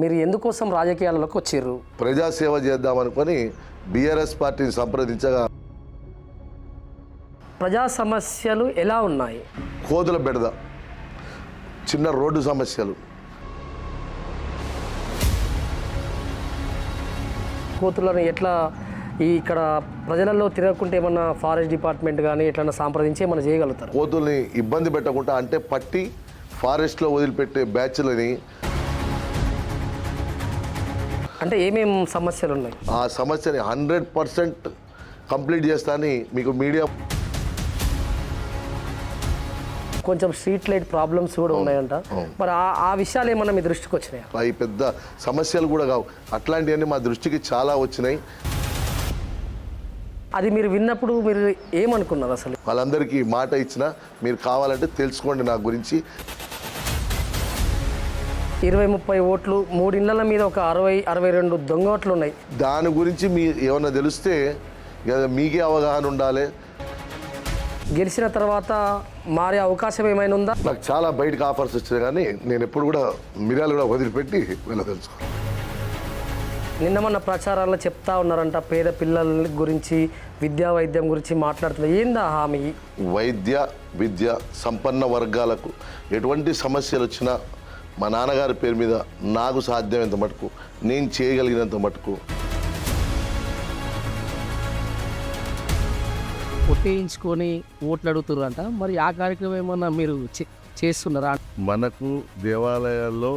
మీరు ఎందుకోసం రాజకీయాలలోకి వచ్చారు? ప్రజాసేవ చేద్దామనుకొని బీఆర్ఎస్ పార్టీని సంప్రదించగా ప్రజా సమస్యలు ఎలా ఉన్నాయి? కోతుల బెడద చిన్న రోడ్డు సమస్యలు. కోతులను ఎట్లా ఈ ఇక్కడ ప్రజలలో తిరగకుంటే ఏమన్నా ఫారెస్ట్ డిపార్ట్మెంట్ కానీ ఎట్లన్నా సంప్రదించి ఏమన్నా చేయగలుగుతారు? కోతుల్ని ఇబ్బంది పెట్టకుండా అంటే పట్టి ఫారెస్ట్లో వదిలిపెట్టే బ్యాచ్లని అంటే ఏమేం సమస్యలు ఉన్నాయి? ఆ సమస్యని హండ్రెడ్ పర్సెంట్ కంప్లీట్ చేస్తానని మీకు మీడియా కొంచెం స్ట్రీట్ లైట్ ప్రాబ్లమ్స్ కూడా ఉన్నాయంట. మరి ఆ- ఆ విషయాలు ఏమన్నా మీ దృష్టికి వచ్చినాయా? అవి పెద్ద సమస్యలు కూడా కావు. అట్లాంటివన్నీ మా దృష్టికి చాలా వచ్చినాయి. అది మీరు విన్నప్పుడు మీరు ఏమనుకున్నారు అసలు? వాళ్ళందరికీ మాట ఇచ్చిన మీరు కావాలంటే తెలుసుకోండి నా గురించి. ఇరవై ముప్పై ఓట్లు మూడిళ్ళ మీద ఒక అరవై అరవై రెండు దొంగ ఓట్లు ఉన్నాయి. దాని గురించి మీ ఏమన్నా తెలిస్తే మీకే అవగాహన ఉండాలి. గెలిచిన తర్వాత మారే అవకాశం ఏమైనా ఉందా? నాకు చాలా బయటకు ఆఫర్స్ వచ్చినాయి కానీ నేను ఎప్పుడు కూడా మిరియాలు కూడా వదిలిపెట్టి వెళ్ళదలుచుకో నిన్న మొన్న ప్రచారాల్లో చెప్తా ఉన్నారంట పేద పిల్లల గురించి విద్యా వైద్యం గురించి మాట్లాడుతున్నారు ఏందా హామీ? వైద్య విద్య సంపన్న వర్గాలకు ఎటువంటి సమస్యలు వచ్చినా మా నాన్నగారి పేరు మీద నాకు సాధ్యమైనంత మటుకు నేను చేయగలిగినంత మటుకు. కొట్టేయించుకొని ఓట్లు అడుగుతున్నారంట మరి ఆ కార్యక్రమం ఏమన్నా మీరు చేస్తున్నారా? మనకు దేవాలయాల్లో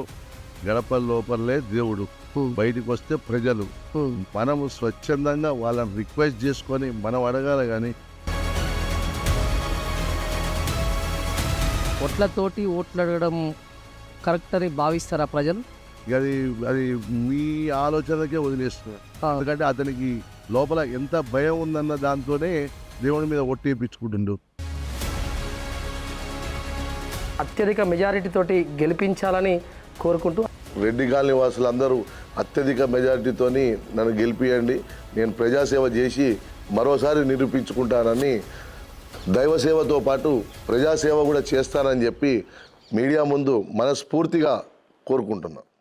గడప లోపలే దేవుడు. బయటికి వస్తే ప్రజలు. మనము స్వచ్ఛందంగా వాళ్ళని రిక్వెస్ట్ చేసుకొని మనం అడగాలి కానీ. ఓట్లతోటి ఓట్లు అడగడం కరెక్ట్ అని భావిస్తారా ప్రజలు? అది అది మీ ఆలోచనకే వదిలేస్తున్నారు. ఎందుకంటే అతనికి లోపల ఎంత భయం ఉందన్న దాంతోనే దేవుడి మీద ఒట్టేపించుకుంటుండు అత్యధిక మెజారిటీ తోటి గెలిపించాలని కోరుకుంటూ రెడ్డి కాలనీ వాసులందరూ అత్యధిక మెజారిటీతోని నన్ను గెలిపియండి. నేను ప్రజాసేవ చేసి మరోసారి నిరూపించుకుంటానని దైవసేవతో పాటు ప్రజాసేవ కూడా చేస్తానని చెప్పి మీడియా ముందు మనస్ఫూర్తిగా కోరుకుంటున్నాను